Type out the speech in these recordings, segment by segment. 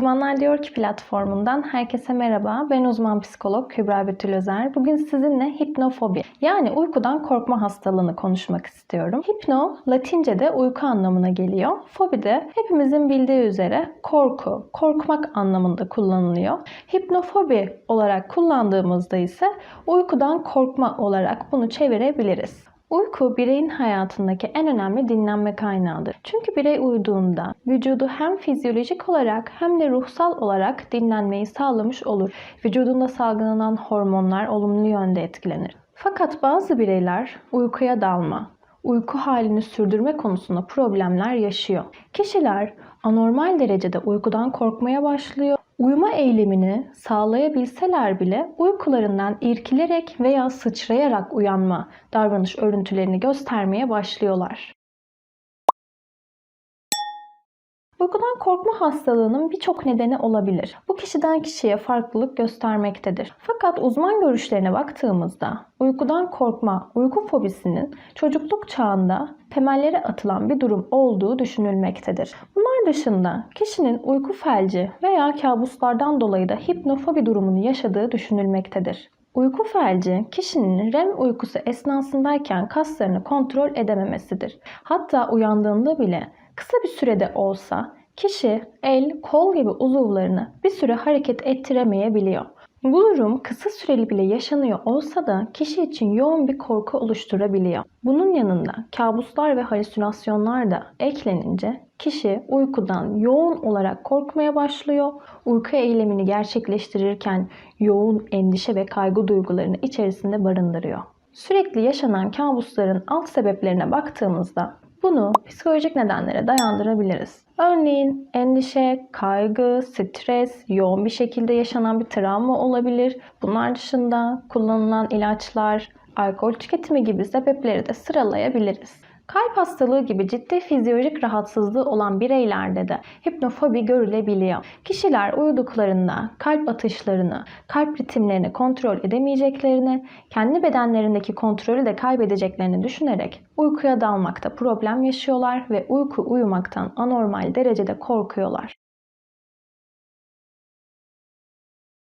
Uzmanlar Diyor ki platformundan herkese merhaba. Ben uzman psikolog Kübra Betül. Bugün sizinle hipnofobi yani uykudan korkma hastalığını konuşmak istiyorum. Hipno Latince'de uyku anlamına geliyor. Fobi de hepimizin bildiği üzere korku, korkmak anlamında kullanılıyor. Hipnofobi olarak kullandığımızda ise uykudan korkma olarak bunu çevirebiliriz. Uyku bireyin hayatındaki en önemli dinlenme kaynağıdır. Çünkü birey uyuduğunda vücudu hem fizyolojik olarak hem de ruhsal olarak dinlenmeyi sağlamış olur. Vücudunda salgılanan hormonlar olumlu yönde etkilenir. Fakat bazı bireyler uykuya dalma, uyku halini sürdürme konusunda problemler yaşıyor. Kişiler anormal derecede uykudan korkmaya başlıyor. Uyuma eylemini sağlayabilseler bile uykularından irkilerek veya sıçrayarak uyanma davranış örüntülerini göstermeye başlıyorlar. Uykudan korkma hastalığının birçok nedeni olabilir. Bu kişiden kişiye farklılık göstermektedir. Fakat uzman görüşlerine baktığımızda uykudan korkma, uyku fobisinin çocukluk çağında temelleri atılan bir durum olduğu düşünülmektedir. Bunlar dışında kişinin uyku felci veya kabuslardan dolayı da hipnofobi durumunu yaşadığı düşünülmektedir. Uyku felci kişinin REM uykusu esnasındayken kaslarını kontrol edememesidir. Hatta uyandığında bile kısa bir sürede olsa kişi el, kol gibi uzuvlarını bir süre hareket ettiremeyebiliyor. Bu durum kısa süreli bile yaşanıyor olsa da kişi için yoğun bir korku oluşturabiliyor. Bunun yanında kabuslar ve halüsinasyonlar da eklenince kişi uykudan yoğun olarak korkmaya başlıyor. Uyku eylemini gerçekleştirirken yoğun endişe ve kaygı duygularını içerisinde barındırıyor. Sürekli yaşanan kabusların alt sebeplerine baktığımızda bunu psikolojik nedenlere dayandırabiliriz. Örneğin endişe, kaygı, stres, yoğun bir şekilde yaşanan bir travma olabilir. Bunlar dışında kullanılan ilaçlar, alkol tüketimi gibi sebepleri de sıralayabiliriz. Kalp hastalığı gibi ciddi fizyolojik rahatsızlığı olan bireylerde de hipnofobi görülebiliyor. Kişiler uyuduklarında kalp atışlarını, kalp ritimlerini kontrol edemeyeceklerini, kendi bedenlerindeki kontrolü de kaybedeceklerini düşünerek uykuya dalmakta problem yaşıyorlar ve uyku uyumaktan anormal derecede korkuyorlar.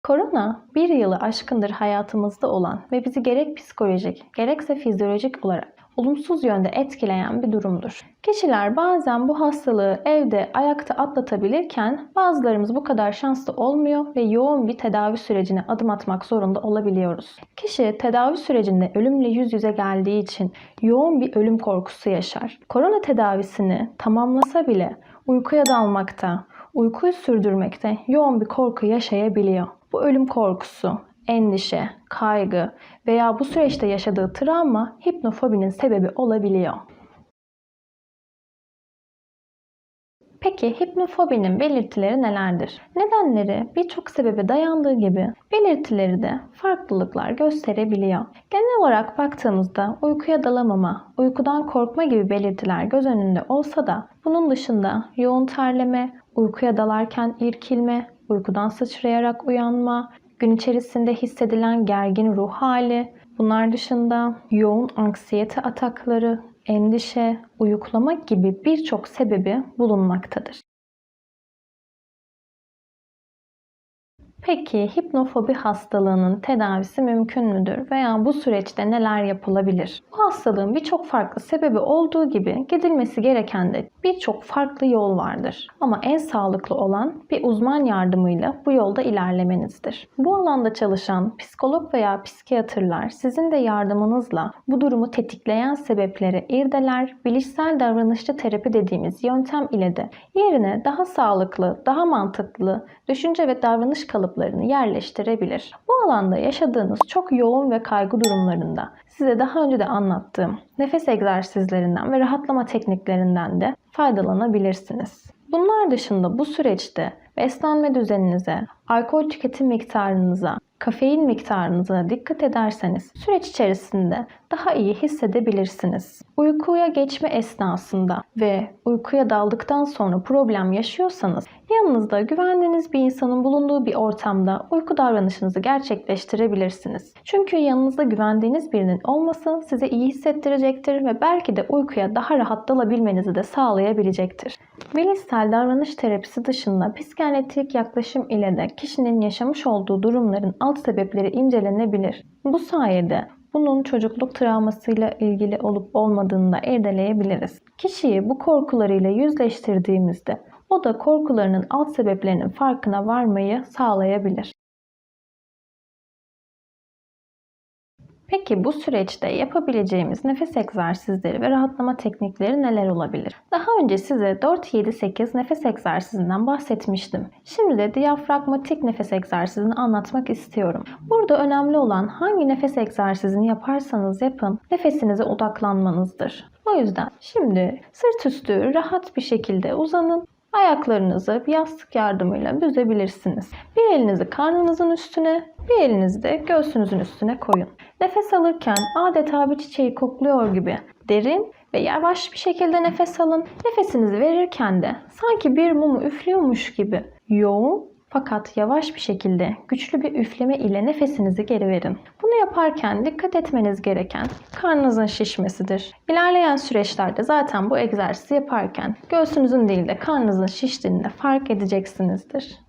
Korona bir yılı aşkındır hayatımızda olan ve bizi gerek psikolojik gerekse fizyolojik olarak olumsuz yönde etkileyen bir durumdur. Kişiler bazen bu hastalığı evde ayakta atlatabilirken bazılarımız bu kadar şanslı olmuyor ve yoğun bir tedavi sürecine adım atmak zorunda olabiliyoruz. Kişi tedavi sürecinde ölümle yüz yüze geldiği için yoğun bir ölüm korkusu yaşar. Korona tedavisini tamamlasa bile uykuya dalmakta, uykuyu sürdürmekte yoğun bir korku yaşayabiliyor. Bu ölüm korkusu endişe, kaygı veya bu süreçte yaşadığı travma hipnofobinin sebebi olabiliyor. Peki hipnofobinin belirtileri nelerdir? Nedenleri birçok sebebe dayandığı gibi belirtileri de farklılıklar gösterebiliyor. Genel olarak baktığımızda uykuya dalamama, uykudan korkma gibi belirtiler göz önünde olsa da bunun dışında yoğun terleme, uykuya dalarken irkilme, uykudan sıçrayarak uyanma, gün içerisinde hissedilen gergin ruh hali, bunlar dışında yoğun anksiyete atakları, endişe, uyuklama gibi birçok sebebi bulunmaktadır. Peki hipnofobi hastalığının tedavisi mümkün müdür veya bu süreçte neler yapılabilir? Bu hastalığın birçok farklı sebebi olduğu gibi gidilmesi gereken de birçok farklı yol vardır. Ama en sağlıklı olan bir uzman yardımıyla bu yolda ilerlemenizdir. Bu alanda çalışan psikolog veya psikiyatrlar sizin de yardımınızla bu durumu tetikleyen sebepleri irdeler, bilişsel davranışçı terapi dediğimiz yöntem ile de yerine daha sağlıklı, daha mantıklı düşünce ve davranış kalıpları kalıplarını yerleştirebilir. Bu alanda yaşadığınız çok yoğun ve kaygı durumlarında size daha önce de anlattığım nefes egzersizlerinden ve rahatlama tekniklerinden de faydalanabilirsiniz. Bunlar dışında bu süreçte beslenme düzeninize, alkol tüketim miktarınıza, kafein miktarınıza dikkat ederseniz süreç içerisinde daha iyi hissedebilirsiniz. Uykuya geçme esnasında ve uykuya daldıktan sonra problem yaşıyorsanız yanınızda güvendiğiniz bir insanın bulunduğu bir ortamda uyku davranışınızı gerçekleştirebilirsiniz. Çünkü yanınızda güvendiğiniz birinin olması size iyi hissettirecektir ve belki de uykuya daha rahat dalabilmenizi de sağlayabilecektir. Bilişsel davranış terapisi dışında psikanalitrik yaklaşım ile de kişinin yaşamış olduğu durumların alt sebepleri incelenebilir. Bu sayede bunun çocukluk travmasıyla ilgili olup olmadığını da irdeleyebiliriz. Kişiyi bu korkularıyla yüzleştirdiğimizde o da korkularının alt sebeplerinin farkına varmayı sağlayabilir. Peki bu süreçte yapabileceğimiz nefes egzersizleri ve rahatlama teknikleri neler olabilir? Daha önce size 4-7-8 nefes egzersizinden bahsetmiştim. Şimdi de diyafragmatik nefes egzersizini anlatmak istiyorum. Burada önemli olan hangi nefes egzersizini yaparsanız yapın nefesinize odaklanmanızdır. O yüzden şimdi sırt üstü rahat bir şekilde uzanın Ayaklarınızı yastık yardımıyla büzebilirsiniz. Bir elinizi karnınızın üstüne, bir elinizi de göğsünüzün üstüne koyun. Nefes alırken adeta bir çiçeği kokluyor gibi derin ve yavaş bir şekilde nefes alın. Nefesinizi verirken de sanki bir mumu üflüyormuş gibi yoğun fakat yavaş bir şekilde güçlü bir üfleme ile nefesinizi geri verin. Bunu yaparken dikkat etmeniz gereken karnınızın şişmesidir. İlerleyen süreçlerde zaten bu egzersizi yaparken göğsünüzün değil de karnınızın şiştiğini de fark edeceksinizdir.